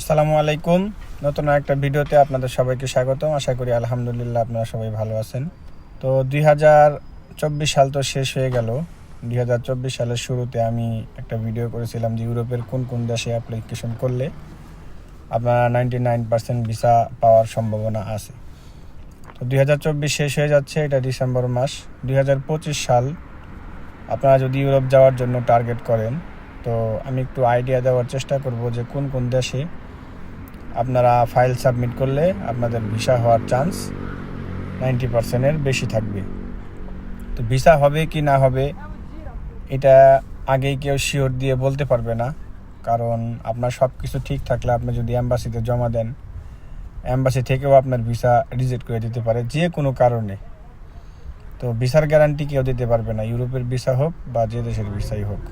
আসসালামু আলাইকুম। নতুন একটা ভিডিওতে আপনাদের সবাইকে স্বাগতম। আশা করি আলহামদুলিল্লাহ আপনারা সবাই ভালো আছেন। তো দুই হাজার চব্বিশ সাল তো শেষ হয়ে গেল। দুই হাজার চব্বিশ সালের শুরুতে আমি একটা ভিডিও করেছিলাম যে ইউরোপের কোন কোন দেশে অ্যাপ্লিকেশন করলে আপনারা নাইনটি নাইন পার্সেন্ট ভিসা পাওয়ার সম্ভাবনা আছে। তো দুই হাজার চব্বিশ শেষ হয়ে যাচ্ছে, এটা ডিসেম্বর মাস। দুই হাজার পঁচিশ সাল আপনারা যদি ইউরোপ যাওয়ার জন্য টার্গেট করেন, তো আমি একটু আইডিয়া দেওয়ার চেষ্টা করব যে কোন কোন দেশে আপনারা ফাইল সাবমিট করলে আপনাদের ভিসা হওয়ার চান্স নাইনটি পার্সেন্টের বেশি থাকবে। তো ভিসা হবে কি না হবে, এটা আগেই কেউ শিওর দিয়ে বলতে পারবে না। কারণ আপনার সব কিছু ঠিক থাকলে আপনি যদি অ্যাম্বাসিতে জমা দেন অ্যাম্বাসি থেকেও আপনার ভিসা রিজেক্ট করে দিতে পারে যে কোনো কারণে। তো ভিসার গ্যারান্টি কেউ দিতে পারবে না, ইউরোপের ভিসা হোক বা যে দেশের ভিসাই হোক।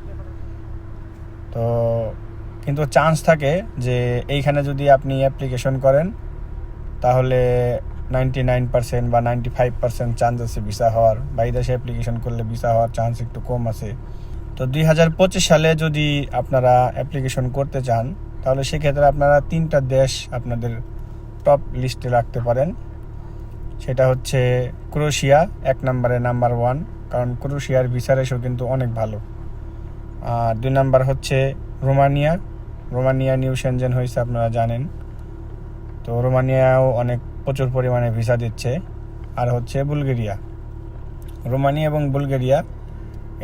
তো কিন্তু চান্স থাকে যে এইখানে যদি আপনি অ্যাপ্লিকেশন করেন, তাহলে নাইনটি নাইন পার্সেন্ট বা নাইনটি ফাইভ পার্সেন্ট চান্স আছে ভিসা হওয়ার বা এই দেশে অ্যাপ্লিকেশন করলে ভিসা হওয়ার চান্স একটু কম আছে। তো দুই হাজার পঁচিশ সালে যদি আপনারা অ্যাপ্লিকেশন করতে চান, তাহলে সেক্ষেত্রে আপনারা তিনটা দেশ আপনাদের টপ লিস্টে রাখতে পারেন। সেটা হচ্ছে ক্রোশিয়া, এক নম্বরে নাম্বার ওয়ান কারণ ক্রোশিয়ার ভিসা রেশও কিন্তু অনেক ভালো। আর দুই নাম্বার হচ্ছে রোমানিয়া রোমানিয়া নিউ সেনজেন হয়েছে, আপনারা জানেন। তো রোমানিয়াও অনেক প্রচুর পরিমাণে ভিসা দিচ্ছে। আর হচ্ছে বুলগেরিয়া। রোমানিয়া এবং বুলগেরিয়া,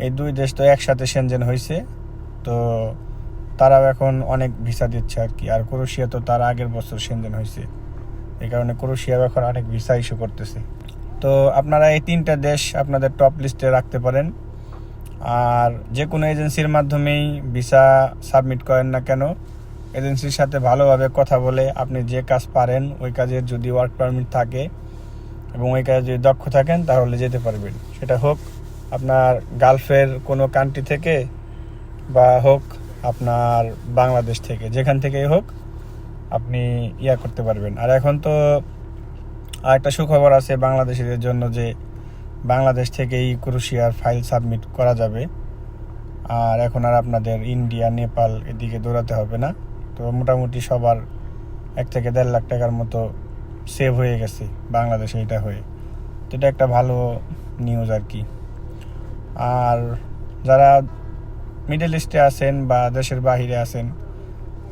এই দুই দেশ তো একসাথে সেনজেন হয়েছে। তো তারাও এখন অনেক ভিসা দিচ্ছে আর কি। আর ক্রোশিয়া তো তার আগের বছর সেনজেন হয়েছে। এই কারণে ক্রোশিয়া এখন অনেক ভিসা ইস্যু করতেছে। তো আপনারা এই তিনটা দেশ আপনাদের টপ লিস্টে রাখতে পারেন। আর যে কোনো এজেন্সির মাধ্যমেই ভিসা সাবমিট করেন না কেন, এজেন্সির সাথে ভালোভাবে কথা বলে আপনি যে কাজ পারেন, ওই কাজের যদি ওয়ার্ক পারমিট থাকে এবং ওই কাজে যদি দক্ষ থাকেন, তাহলে যেতে পারবেন। সেটা হোক আপনার গালফের কোনো কান্ট্রি থেকে বা হোক আপনার বাংলাদেশ থেকে, যেখান থেকেই হোক আপনি ইয়া করতে পারবেন। আর এখন তো আরেকটা সুখবর আছে বাংলাদেশিদের জন্য যে বাংলাদেশ থেকেই ক্রোশিয়ার ফাইল সাবমিট করা যাবে। আর এখন আর আপনাদের ইন্ডিয়া, নেপাল এদিকে দৌড়াতে হবে না। তো মোটামুটি সবার এক থেকে দেড় লাখ টাকার মতো সেভ হয়ে গেছে বাংলাদেশে এটা হয়ে। তো এটা একটা ভালো নিউজ আর কি। আর যারা মিডল ইস্টে আছেন বা দেশের বাহিরে আছেন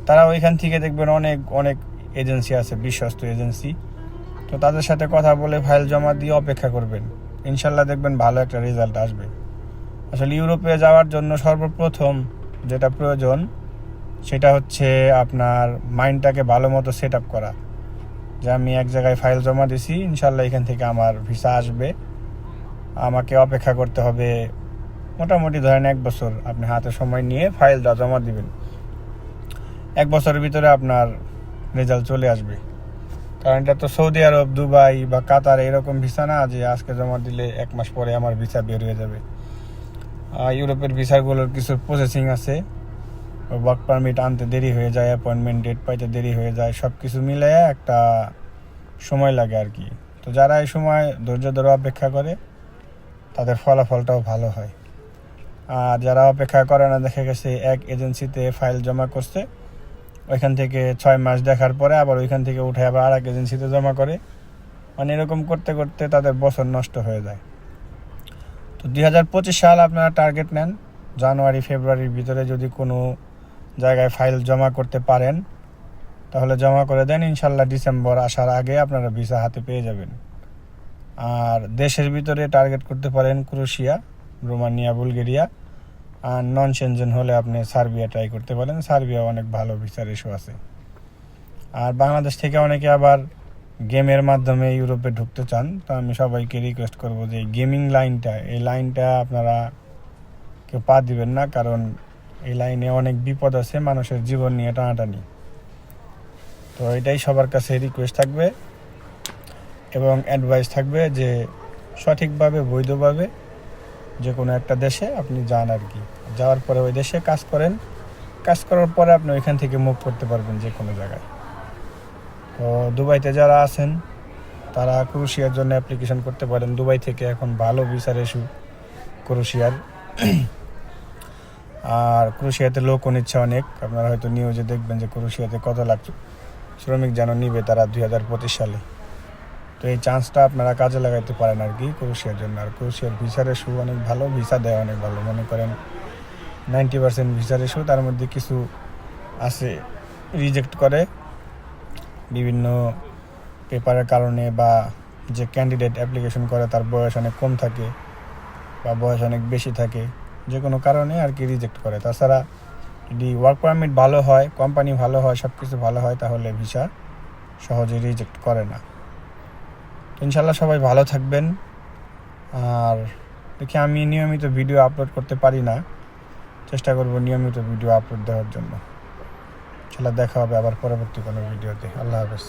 তারা ওইখান থেকে দেখবেন অনেক অনেক এজেন্সি আছে, বিশ্বস্ত এজেন্সি তো তাদের সাথে কথা বলে ফাইল জমা দিয়ে অপেক্ষা করবেন। ইনশাল্লাহ দেখবেন ভালো একটা রেজাল্ট আসবে। আসলে ইউরোপে যাওয়ার জন্য সর্বপ্রথম যেটা প্রয়োজন, সেটা হচ্ছে আপনার মাইন্ডটাকে ভালো মতো সেট আপ করা। যে আমি এক জায়গায় ফাইল জমা দিছি, ইনশাল্লাহ এখান থেকে আমার ভিসা আসবে। আমাকে অপেক্ষা করতে হবে মোটামুটি ধরেন এক বছর আপনি হাতে সময় নিয়ে ফাইলটা জমা দিবেন। এক বছরের ভিতরে আপনার রেজাল্ট চলে আসবে। কারণ এটা তো সৌদি আরব, দুবাই বা কাতার এরকম ভিসা না যে আজকে জমা দিলে এক মাস পরে আমার ভিসা বের হয়ে যাবে। ইউরোপের ভিসাগুলোর কিছু প্রসেসিং আছে। ওয়ার্ক পারমিট আনতে দেরি হয়ে যায় অ্যাপয়েন্টমেন্ট ডেট পাইতে দেরি হয়ে যায় সব কিছু মিলে একটা সময় লাগে আর কি। তো যারা এই সময় ধৈর্য ধরে অপেক্ষা করে, তাদের ফলাফলটাও ভালো হয়। আর যারা অপেক্ষা করে না, দেখা গেছে এক এজেন্সিতে ফাইল জমা করছে ওইখান থেকে ছয় মাস দেখার পরে আবার ওইখান থেকে উঠে আবার আর এক এজেন্সিতে জমা করে। মানে এরকম করতে করতে তাদের বছর নষ্ট হয়ে যায়। তো দুই হাজার পঁচিশ সাল আপনারা টার্গেট নেন। জানুয়ারি, ফেব্রুয়ারির ভিতরে যদি কোনো জায়গায় ফাইল জমা করতে পারেন, তাহলে জমা করে দেন। ইনশাল্লাহ ডিসেম্বর আসার আগে আপনারা ভিসা হাতে পেয়ে যাবেন। আর দেশের ভিতরে টার্গেট করতে পারেন ক্রোশিয়া, রোমানিয়া, বুলগেরিয়া। আর নন সেনজেন হলে আপনি সার্বিয়া ট্রাই করতে পারেন। সার্বিয়া অনেক ভালো ভিসা ইস্যু আছে। আর বাংলাদেশ থেকে অনেকে আবার গেমের মাধ্যমে ইউরোপে ঢুকতে চান। তো আমি সবাইকে রিকোয়েস্ট করব যে গেমিং লাইনটা এই লাইনটা আপনারা কেউ পা দিবেন না, কারণ এই লাইনে অনেক বিপদ আছে মানুষের জীবন নিয়ে টানাটানি। তো এটাই সবার কাছে রিকোয়েস্ট থাকবে এবং অ্যাডভাইস থাকবে যে সঠিকভাবে, বৈধভাবে যে কোনো একটা দেশে আপনি যান আর কি। যাওয়ার পরে ওই দেশে কাজ করেন। কাজ করার পরে আপনি ওইখান থেকে মুভ করতে পারবেন যে কোনো জায়গায়। তো দুবাইতে যারা আছেন, তারা ক্রুশিয়ার জন্য অ্যাপ্লিকেশন করতে পারেন। দুবাই থেকে এখন ভালো ভিসার ইস্যু ক্রুশিয়ার আর ক্রুশিয়াতে লোক ইচ্ছা অনেক। আপনারা হয়তো নিউজে দেখবেন যে ক্রুশিয়াতে কত লাখ শ্রমিক যেন নিবে তারা দুই হাজার পঁচিশ সালে। তো এই চান্সটা আপনারা কাজে লাগাইতে পারেন আর কি ক্রুশিয়ার জন্য। আর ক্রুশিয়ার ভিসার ইস্যু অনেক ভালো ভিসা দেয় অনেক ভালো। মনে করেন নাইনটি পার্সেন্ট ভিসার ইস্যু তার মধ্যে কিছু আছে রিজেক্ট করে। বিভিন্ন পেপারের কারণে বা যে ক্যান্ডিডেট অ্যাপ্লিকেশন করে, তার বয়স অনেক কম থাকে বা বয়স অনেক বেশি থাকে, যে কোনো কারণে আর কি রিজেক্ট করে। তাছাড়া যদি ওয়ার্ক পারমিট ভালো হয় কোম্পানি ভালো হয় সব কিছু ভালো হয়, তাহলে ভিসা সহজে রিজেক্ট করে না। ইনশাল্লাহ সবাই ভালো থাকবেন। আর দেখি আমি নিয়মিত ভিডিও আপলোড করতে পারি না। চেষ্টা করব নিয়মিত ভিডিও আপলোড দেওয়ার জন্য। ইনশাল্লাহ দেখা হবে আবার পরবর্তী কোনো ভিডিওতে আল্লাহ হাফেজ।